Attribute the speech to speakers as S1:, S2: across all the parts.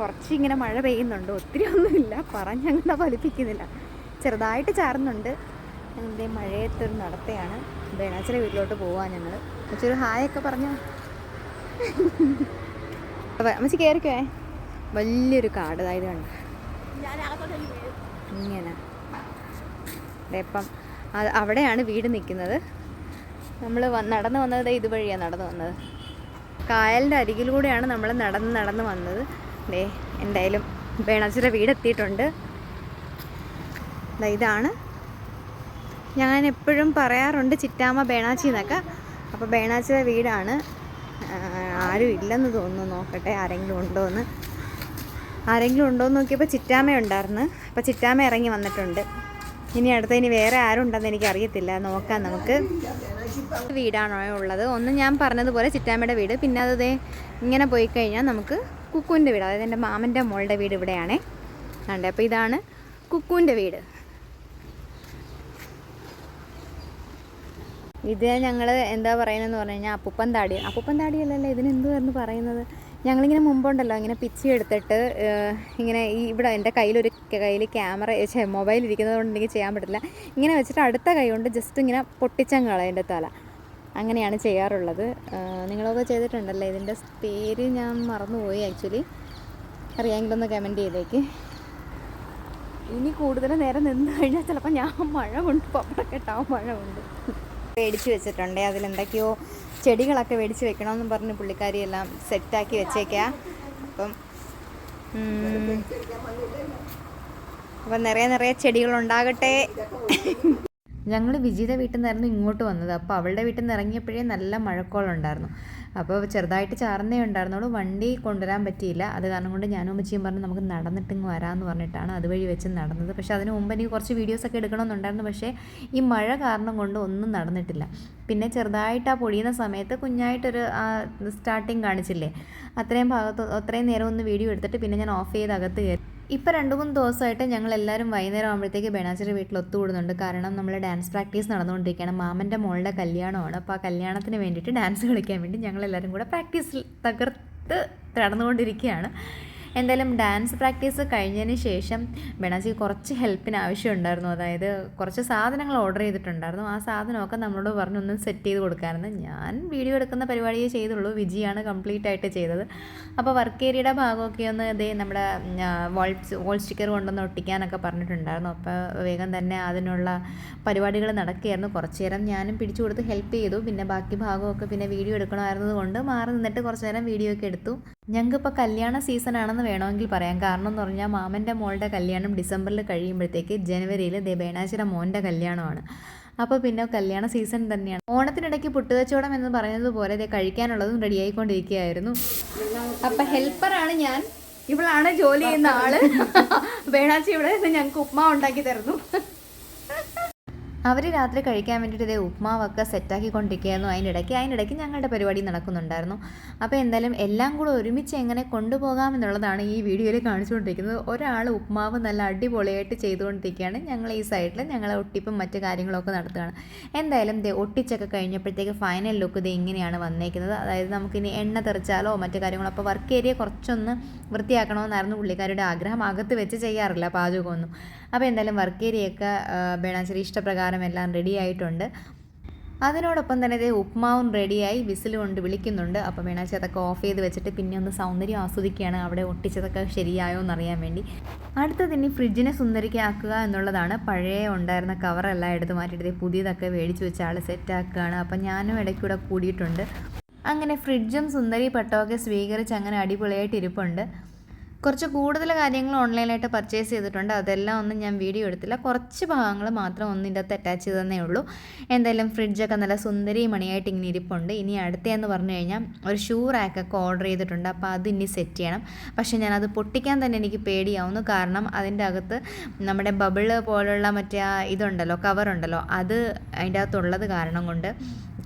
S1: കുറച്ച് ഇങ്ങനെ മഴ പെയ്യുന്നുണ്ട്. ഒത്തിരി ഒന്നുമില്ല. പറഞ്ഞങ്ങനെ ഫലിപ്പിക്കുന്നില്ല. ചെറുതായിട്ട് ചാറുന്നുണ്ട്. ഞങ്ങളുടെ മഴയത്തൊരു നടത്തയാണ്. ബേണാച്ചിലെ വീട്ടിലോട്ട് പോവാൻ ഞങ്ങൾ ഒരു ഹായൊക്കെ പറഞ്ഞു? അമ്മച്ചി കയറിക്കേ വലിയൊരു കാട്. അതായത് കണ്ട? ഇങ്ങനെ. ഇപ്പം അവിടെയാണ് വീട് നിൽക്കുന്നത്. നമ്മൾ നടന്നു വന്നത് ഇതുവഴിയാണ് നടന്നു വന്നത്. കായലിന്റെ അരികിലൂടെയാണ് നമ്മൾ നടന്ന് നടന്ന് വന്നത്. ദേ എന്തായാലും വേണാച്ചിയുടെ വീട് എത്തിയിട്ടുണ്ട്. ദാ ഇതാണ്. ഞാൻ എപ്പോഴും പറയാറുണ്ട് ചിറ്റാമ്മ ബേണാച്ചി എന്നൊക്കെ. അപ്പോൾ ബേണാച്ചിയുടെ വീടാണ്. ആരും ഇല്ലെന്ന് തോന്നുന്നു. നോക്കട്ടെ ആരെങ്കിലും ഉണ്ടോ എന്ന് ആരെങ്കിലും ഉണ്ടോ എന്ന് നോക്കിയപ്പോൾ ചിറ്റാമ്മ ഉണ്ടായിരുന്നു. അപ്പോൾ ചിറ്റാമ്മ ഇറങ്ങി വന്നിട്ടുണ്ട്. ഇനി അടുത്ത ഇനി വേറെ ആരും ഉണ്ടെന്ന് എനിക്ക് അറിയത്തില്ല നോക്കാം നമുക്ക്. വീടാണോ ഉള്ളത്? ഒന്ന് ഞാൻ പറഞ്ഞതുപോലെ ചിറ്റാമ്മയുടെ വീട്. പിന്നെ അതേ ഇങ്ങനെ പോയി കഴിഞ്ഞാൽ നമുക്ക് കുക്കുവിന്റെ വീട് അതായത് എന്റെ മാമന്റെ മോളുടെ വീട് ഇവിടെയാണ്. ഉണ്ട് അപ്പോൾ ഇതാണ് കുക്കുവിന്റെ വീട്. ഇത് ഞങ്ങൾ എന്താ പറയുന്നതെന്ന് പറഞ്ഞു കഴിഞ്ഞാൽ അപ്പൂപ്പൻ താടി. അപ്പൂപ്പൻ താടിയല്ലല്ലോ ഇതിന് എന്തുവായിരുന്നു പറയുന്നത്? ഞങ്ങളിങ്ങനെ മുമ്പുണ്ടല്ലോ ഇങ്ങനെ പിച്ചി എടുത്തിട്ട് ഇങ്ങനെ ഈ ഇവിടെ എന്റെ കയ്യിലൊരു കയ്യിൽ ക്യാമറ മൊബൈൽ ഇരിക്കുന്നത് കൊണ്ട് എനിക്ക് ചെയ്യാൻ പറ്റില്ല. ഇങ്ങനെ വെച്ചിട്ട് അടുത്ത കൈ കൊണ്ട് ജസ്റ്റ് ഇങ്ങനെ പൊട്ടിച്ചങ്ങള എന്റെ തല. അങ്ങനെയാണ് ചെയ്യാറുള്ളത്. നിങ്ങളൊക്കെ ചെയ്തിട്ടുണ്ടല്ലേ? ഇതിന്റെ പേര് ഞാൻ മറന്നുപോയി ആക്ച്വലി. അറിയാമെങ്കിലൊന്ന് കമന്റ് ചെയ്തേക്ക്. ഇനി കൂടുതൽ നേരം നിന്ന് കഴിഞ്ഞാൽ ചിലപ്പോൾ ഞാൻ മഴ കൊണ്ട് പപ്പടക്കെട്ടാവും മഴ കൊണ്ട് മേടിച്ച് വെച്ചിട്ടുണ്ട്. അതിലെന്തൊക്കെയോ ചെടികളൊക്കെ മേടിച്ച് വെക്കണമെന്ന് പറഞ്ഞ് പുള്ളിക്കാരി എല്ലാം സെറ്റാക്കി വെച്ചേക്കാ. അപ്പം അപ്പം നിറയെ നിറയെ ചെടികൾ ഉണ്ടാകട്ടെ ഞങ്ങൾ വിജിയുടെ വീട്ടിൽ നിന്നായിരുന്നു ഇങ്ങോട്ട് വന്നത്. അപ്പോൾ അവളുടെ വീട്ടിൽ നിന്ന് ഇറങ്ങിയപ്പോഴേ നല്ല മഴക്കോളുണ്ടായിരുന്നു. അപ്പോൾ ചെറുതായിട്ട് ചാർന്നേ ഉണ്ടായിരുന്നുള്ളൂ. വണ്ടി കൊണ്ടുവരാൻ പറ്റിയില്ല. അത് കാരണം കൊണ്ട് ഞാനും അമ്മച്ചിയും പറഞ്ഞു നമുക്ക് നടന്നിട്ട് നടന്നിട്ടിങ്ങ് വരാമെന്ന് പറഞ്ഞിട്ടാണ് അതുവഴി വെച്ച് നടന്നത്. പക്ഷേ അതിന് മുമ്പ് എനിക്ക് കുറച്ച് വീഡിയോസൊക്കെ എടുക്കണമെന്നുണ്ടായിരുന്നു. പക്ഷേ ഈ മഴ കാരണം കൊണ്ട് ഒന്നും നടന്നിട്ടില്ല. പിന്നെ ചെറുതായിട്ട് ആ പൊടിയുന്ന സമയത്ത് കുഞ്ഞായിട്ടൊരു സ്റ്റാർട്ടിങ് കാണിച്ചില്ലേ? അത്രയും ഭാഗത്ത് അത്രയും നേരം ഒന്ന് വീഡിയോ എടുത്തിട്ട് പിന്നെ ഞാൻ ഓഫ് ചെയ്ത് അകത്ത് കയറി. ഇപ്പോൾ രണ്ട് മൂന്ന് ദിവസമായിട്ട് ഞങ്ങൾ എല്ലാവരും വൈകുന്നേരം ആകുമ്പോഴത്തേക്ക് ബേണാച്ചിരി വീട്ടിൽ ഒത്തുകൂടുന്നുണ്ട് കാരണം നമ്മൾ ഡാൻസ് പ്രാക്ടീസ് നടന്നുകൊണ്ടിരിക്കുകയാണ്. മാമന്റെ മോളുടെ കല്യാണമാണ്. അപ്പോൾ ആ കല്യാണത്തിന് വേണ്ടിയിട്ട് ഡാൻസ് കളിക്കാൻ വേണ്ടി ഞങ്ങൾ എല്ലാവരും കൂടെ പ്രാക്ടീസിൽ തകർത്ത് നടന്നുകൊണ്ടിരിക്കുകയാണ്. എന്തായാലും ഡാൻസ് പ്രാക്ടീസ് കഴിഞ്ഞതിന് ശേഷം ബേണാച്ചിക്ക് കുറച്ച് ഹെൽപ്പിന് ആവശ്യമുണ്ടായിരുന്നു. അതായത് കുറച്ച് സാധനങ്ങൾ ഓർഡർ ചെയ്തിട്ടുണ്ടായിരുന്നു. ആ സാധനമൊക്കെ നമ്മളോട് പറഞ്ഞു ഒന്ന് സെറ്റ് ചെയ്ത് കൊടുക്കാമായിരുന്നു ഞാൻ വീഡിയോ എടുക്കുന്ന പരിപാടിയേ ചെയ്തുള്ളൂ. വിജിയാണ് കംപ്ലീറ്റ് ആയിട്ട് ചെയ്തത്. അപ്പോൾ വർക്ക് ഏരിയയുടെ ഭാഗമൊക്കെ ഒന്ന് ഇതേ നമ്മുടെ വാൾ വോൾ സ്റ്റിക്കർ കൊണ്ടൊന്ന് ഒട്ടിക്കാനൊക്കെ പറഞ്ഞിട്ടുണ്ടായിരുന്നു. അപ്പോൾ വേഗം തന്നെ അതിനുള്ള പരിപാടികൾ നടക്കുകയായിരുന്നു. കുറച്ച് നേരം ഞാനും പിടിച്ചു കൊടുത്ത് ഹെൽപ്പ് ചെയ്തു. പിന്നെ ബാക്കി ഭാഗമൊക്കെ പിന്നെ വീഡിയോ എടുക്കണമായിരുന്നത് കൊണ്ട് മാറി നിന്നിട്ട് കുറച്ച് നേരം വീഡിയോ ഒക്കെ എടുത്തു. ഞങ്ങൾക്കിപ്പോൾ കല്യാണ സീസൺ ആണെന്ന് വേണമെങ്കിൽ പറയാം. കാരണം എന്ന് പറഞ്ഞാൽ മാമന്റെ മോളുടെ കല്യാണം ഡിസംബറിൽ കഴിയുമ്പോഴത്തേക്ക് ജനുവരിയിൽ ദേ മോന്റെ കല്യാണമാണ്. അപ്പോൾ പിന്നെ കല്യാണ സീസൺ തന്നെയാണ്. ഓണത്തിനിടയ്ക്ക് പുട്ടുകച്ചവടം എന്ന് പറയുന്നത് പോലെ ദേ കഴിക്കാനുള്ളതും റെഡി ആയിക്കൊണ്ടിരിക്കുകയായിരുന്നു. അപ്പം ഹെൽപ്പറാണ് ഞാൻ. ഇവളാണ് ജോലി ചെയ്യുന്ന ആൾ. വേണാച്ചി ഇവിടെ ഞങ്ങൾക്ക് ഉപ്മാ ഉണ്ടാക്കി തരുന്നു. അവർ രാത്രി കഴിക്കാൻ വേണ്ടിയിട്ട് ഇതേ ഉപ്മാവൊക്കെ സെറ്റാക്കിക്കൊണ്ടിരിക്കുകയായിരുന്നു. അതിനിടയ്ക്ക് അതിനിടയ്ക്ക് ഞങ്ങളുടെ പരിപാടി നടക്കുന്നുണ്ടായിരുന്നു. അപ്പോൾ എന്തായാലും എല്ലാം കൂടെ ഒരുമിച്ച് എങ്ങനെ കൊണ്ടുപോകാം എന്നുള്ളതാണ് ഈ വീഡിയോയിൽ കാണിച്ചുകൊണ്ടിരിക്കുന്നത്. ഒരാൾ ഉപ്മാവ് നല്ല അടിപൊളിയായിട്ട് ചെയ്തുകൊണ്ടിരിക്കുകയാണ്. ഞങ്ങൾ ഈ സൈഡിൽ ഞങ്ങളെ ഒട്ടിപ്പും മറ്റു കാര്യങ്ങളൊക്കെ നടത്തുകയാണ്. എന്തായാലും ദേ ഒട്ടിച്ചൊക്കെ കഴിഞ്ഞപ്പോഴത്തേക്ക് ഫൈനൽ ലുക്ക് ഇത് ഇങ്ങനെയാണ് വന്നേക്കുന്നത്. അതായത് നമുക്കിനി എണ്ണ തെറിച്ചാലോ മറ്റു കാര്യങ്ങളോ അപ്പോൾ വർക്ക് ഏരിയ കുറച്ചൊന്ന് വൃത്തിയാക്കണമെന്നായിരുന്നു പുള്ളിക്കാരുടെ ആഗ്രഹം. അകത്ത് വെച്ച് ചെയ്യാറില്ല പാചകമൊന്നും. അപ്പോൾ എന്തായാലും വർക്ക് ഏരിയയൊക്കെ ബേണാശ്ശേരി ഇഷ്ടപ്രകാരം എല്ലാം റെഡി ആയിട്ടുണ്ട്. അതിനോടൊപ്പം തന്നെ ഇതേ ഉപ്മാവും റെഡിയായി വിസിൽ കൊണ്ട് വിളിക്കുന്നുണ്ട്. അപ്പോൾ വേണാച്ചി അതൊക്കെ ഓഫ് ചെയ്ത് വെച്ചിട്ട് പിന്നെ ഒന്ന് സൗന്ദര്യം ആസ്വദിക്കുകയാണ്. അവിടെ ഒട്ടിച്ചതൊക്കെ ശരിയായോ എന്നറിയാൻ വേണ്ടി. അടുത്തത് ഇനി ഫ്രിഡ്ജിനെ സുന്ദരിക്കാക്കുക എന്നുള്ളതാണ്. പഴയ ഉണ്ടായിരുന്ന കവറെല്ലാം എടുത്ത് മാറ്റിയിട്ട് പുതിയതൊക്കെ മേടിച്ച് വെച്ച ആൾ സെറ്റാക്കുകയാണ് അപ്പം ഞാനും ഇടയ്ക്കൂടെ കൂടിയിട്ടുണ്ട്. അങ്ങനെ ഫ്രിഡ്ജും സുന്ദരി പട്ടമൊക്കെ സ്വീകരിച്ച് അങ്ങനെ അടിപൊളിയായിട്ട് ഇരിപ്പുണ്ട്. കുറച്ച് കൂടുതൽ കാര്യങ്ങൾ ഓൺലൈനായിട്ട് പർച്ചേസ് ചെയ്തിട്ടുണ്ട്. അതെല്ലാം ഒന്നും ഞാൻ വീഡിയോ എടുത്തില്ല. കുറച്ച് ഭാഗങ്ങൾ മാത്രം ഒന്നിന്റെ അകത്ത് അറ്റാച്ച് ചെയ്തതന്നേ ഉള്ളൂ. എന്തായാലും ഫ്രിഡ്ജൊക്കെ നല്ല സുന്ദരി മണിയായിട്ട് ഇങ്ങനെ ഇരിപ്പുണ്ട്. ഇനി അടുത്തതെന്ന് പറഞ്ഞു കഴിഞ്ഞാൽ ഒരു ഷൂ റാക്കൊക്കെ ഓർഡർ ചെയ്തിട്ടുണ്ട്. അപ്പോൾ അത് ഇനി സെറ്റ് ചെയ്യണം. പക്ഷേ ഞാനത് പൊട്ടിക്കാൻ തന്നെ എനിക്ക് പേടിയാവുന്നു. കാരണം അതിന്റെ അകത്ത് നമ്മുടെ ബബിൾ പോലുള്ള മറ്റേ ഇതുണ്ടല്ലോ കവറുണ്ടല്ലോ അത് അതിന്റെ അകത്തുള്ളത് കാരണം കൊണ്ട്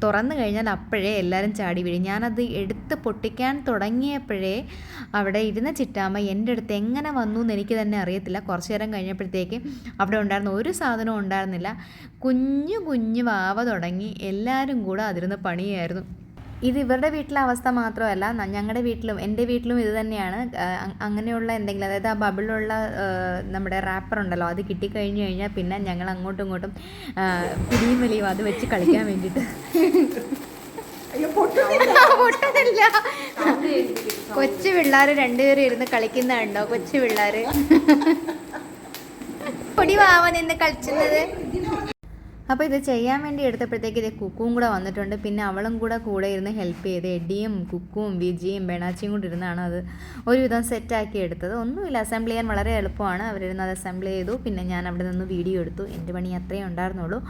S1: തുറന്നു കഴിഞ്ഞാൽ അപ്പോഴേ എല്ലാവരും ചാടി വീഴും. ഞാനത് എടുത്ത് പൊട്ടിക്കാൻ തുടങ്ങിയപ്പോഴേ അവിടെ ഇരുന്ന ചിറ്റാമ്മ എന്റെ അടുത്ത് എങ്ങനെ വന്നു എന്ന് എനിക്ക് തന്നെ അറിയത്തില്ല. കുറച്ച് നേരം കഴിഞ്ഞപ്പോഴത്തേക്ക് അവിടെ ഉണ്ടായിരുന്ന ഒരു സാധനവും ഉണ്ടായിരുന്നില്ല. കുഞ്ഞു കുഞ്ഞു വാവ തുടങ്ങി എല്ലാവരും കൂടെ അതിരുന്ന് പണിയായിരുന്നു. ഇത് ഇവരുടെ വീട്ടിലെ അവസ്ഥ മാത്രമല്ല ഞങ്ങളുടെ വീട്ടിലും എന്റെ വീട്ടിലും ഇത് തന്നെയാണ്. അങ്ങനെയുള്ള എന്തെങ്കിലും അതായത് ആ ബബിളുള്ള നമ്മുടെ റാപ്പർ ഉണ്ടല്ലോ അത് കിട്ടിക്കഴിഞ്ഞ് കഴിഞ്ഞാൽ പിന്നെ ഞങ്ങൾ അങ്ങോട്ടും ഇങ്ങോട്ടും പിടിയും വലിയും അത് വെച്ച് കളിക്കാൻ വേണ്ടിയിട്ട് പൊട്ടുന്നില്ല. കൊച്ചു പിള്ളേർ രണ്ടുപേരും ഇരുന്ന് കളിക്കുന്നുണ്ടോ കൊച്ചു പിള്ളേർ പൊടി വാവ നിന്ന് കളിച്ചുന്നത് അപ്പോൾ ഇത് ചെയ്യാൻ വേണ്ടി എടുത്തപ്പോഴത്തേക്ക് ഇത് കുക്കും കൂടെ വന്നിട്ടുണ്ട്. പിന്നെ അവളും കൂടെ കൂടെ ഇരുന്ന് ഹെൽപ്പ് ചെയ്ത് എഡിയും കുക്കും വിജിയും ബെണാച്ചിയും കൂടി ഇരുന്നാണ് അത് ഒരുവിധം സെറ്റാക്കി എടുത്തത്. ഒന്നുമില്ല അസംബിൾ ചെയ്യാൻ വളരെ എളുപ്പമാണ്. അവരിരുന്ന് അത് അസംബിൾ ചെയ്തു. പിന്നെ ഞാൻ അവിടെ നിന്ന് വീഡിയോ എടുത്തു. എന്റെ പണി അത്രയേ ഉണ്ടായിരുന്നുള്ളൂ.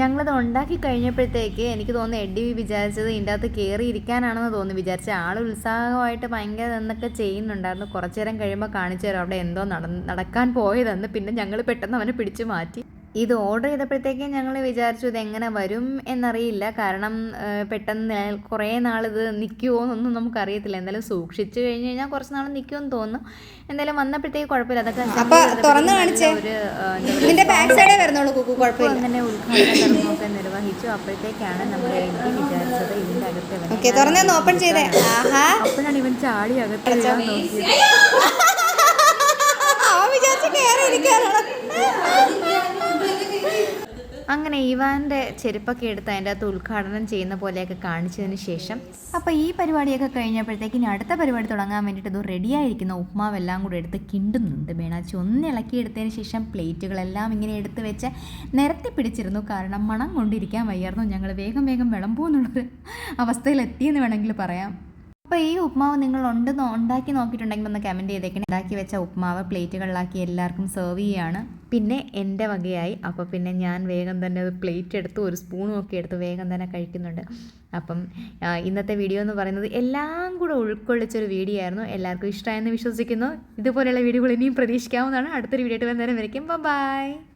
S1: ഞങ്ങളത് ഉണ്ടാക്കി കഴിഞ്ഞപ്പോഴത്തേക്ക് എനിക്ക് തോന്നുന്നു എഡി വിചാരിച്ചത് ഇതിന്റെ അകത്ത് കയറി ഇരിക്കാനാണെന്ന് തോന്നുന്നു. വിചാരിച്ച ആൾ ഉത്സാഹമായിട്ട് ഭയങ്കര എന്നൊക്കെ ചെയ്യുന്നുണ്ടായിരുന്നു. കുറച്ചു നേരം കഴിയുമ്പോൾ കാണിച്ചു തരാം അവിടെ എന്തോ നടക്കാൻ പോയതെന്ന്. പിന്നെ ഞങ്ങൾ പെട്ടെന്ന് അവനെ പിടിച്ചു മാറ്റി. ഇത് ഓർഡർ ചെയ്തപ്പോഴത്തേക്കും ഞങ്ങൾ വിചാരിച്ചു ഇത് എങ്ങനെ വരും എന്നറിയില്ല. കാരണം പെട്ടെന്ന് കുറേ നാൾ ഇത് നിൽക്കുമോ എന്നൊന്നും നമുക്കറിയത്തില്ല. എന്തായാലും സൂക്ഷിച്ചു കഴിഞ്ഞു കഴിഞ്ഞാൽ കുറച്ച് നാൾ നിൽക്കുമെന്ന് തോന്നുന്നു. എന്തായാലും വന്നപ്പോഴത്തേക്ക് കുഴപ്പമില്ല. അതൊക്കെ അങ്ങനെ നിർവഹിച്ചു. അപ്പോഴത്തേക്കാണ് നമ്മൾ എനിക്ക് വിചാരിച്ചത് ഇതിന്റെ അകത്ത്
S2: ഓപ്പൺ ചെയ്തേ.
S1: അപ്പോഴാണ് ഇവൻ ചാടി അകത്ത്
S2: വിചാരിച്ച കയറി
S1: അങ്ങനെ ഇവാന്റെ ചെരുപ്പൊക്കെ എടുത്ത് അതിന്റെ അകത്ത് ഉദ്ഘാടനം ചെയ്യുന്ന പോലെയൊക്കെ കാണിച്ചതിന് ശേഷം അപ്പോൾ ഈ പരിപാടിയൊക്കെ കഴിഞ്ഞപ്പോഴത്തേക്ക് ഇനി അടുത്ത പരിപാടി തുടങ്ങാൻ വേണ്ടിയിട്ട് ഇത് റെഡിയായിരിക്കുന്ന ഉപ്മാവെല്ലാം കൂടെ എടുത്ത് കിണ്ടുന്നുണ്ട് മേണാച്ചി. ഒന്ന് ഇളക്കിയെടുത്തതിന് ശേഷം പ്ലേറ്റുകളെല്ലാം ഇങ്ങനെ എടുത്ത് വെച്ച് നിരത്തി പിടിച്ചിരുന്നു. കാരണം മണം കൊണ്ടിരിക്കാൻ വയ്യായിരുന്നു. ഞങ്ങൾ വേഗം വേഗം വിളമ്പുമെന്നുള്ളൊരു അവസ്ഥയിലെത്തിയെന്ന് വേണമെങ്കിൽ പറയാം. അപ്പോൾ ഈ ഉപ്മാവ് നിങ്ങൾ ഉണ്ട് ഉണ്ടാക്കി നോക്കിയിട്ടുണ്ടെങ്കിൽ ഒന്ന് കമന്റ് ചെയ്തേക്കണേ. ഉണ്ടാക്കി വെച്ച ഉപ്മാവ് പ്ലേറ്റുകളിലാക്കി എല്ലാവർക്കും സെർവ് ചെയ്യുകയാണ് പിന്നെ എന്റെ വകയായി. അപ്പോൾ പിന്നെ ഞാൻ വേഗം തന്നെ പ്ലേറ്റ് എടുത്ത് ഒരു സ്പൂണും ഒക്കെ എടുത്ത് വേഗം തന്നെ കഴിക്കുന്നുണ്ട്. അപ്പം ഇന്നത്തെ വീഡിയോ എന്ന് പറയുന്നത് എല്ലാം കൂടെ ഉൾക്കൊള്ളിച്ചൊരു വീഡിയോ ആയിരുന്നു. എല്ലാവർക്കും ഇഷ്ടമായെന്ന് വിശ്വസിക്കുന്നു. ഇതുപോലെയുള്ള വീഡിയോകൾ ഇനിയും പ്രതീക്ഷിക്കാവുന്നതാണ്. അടുത്തൊരു വീഡിയോ ആയിട്ട് വരുന്നേരം വരയ്ക്കും. ബൈ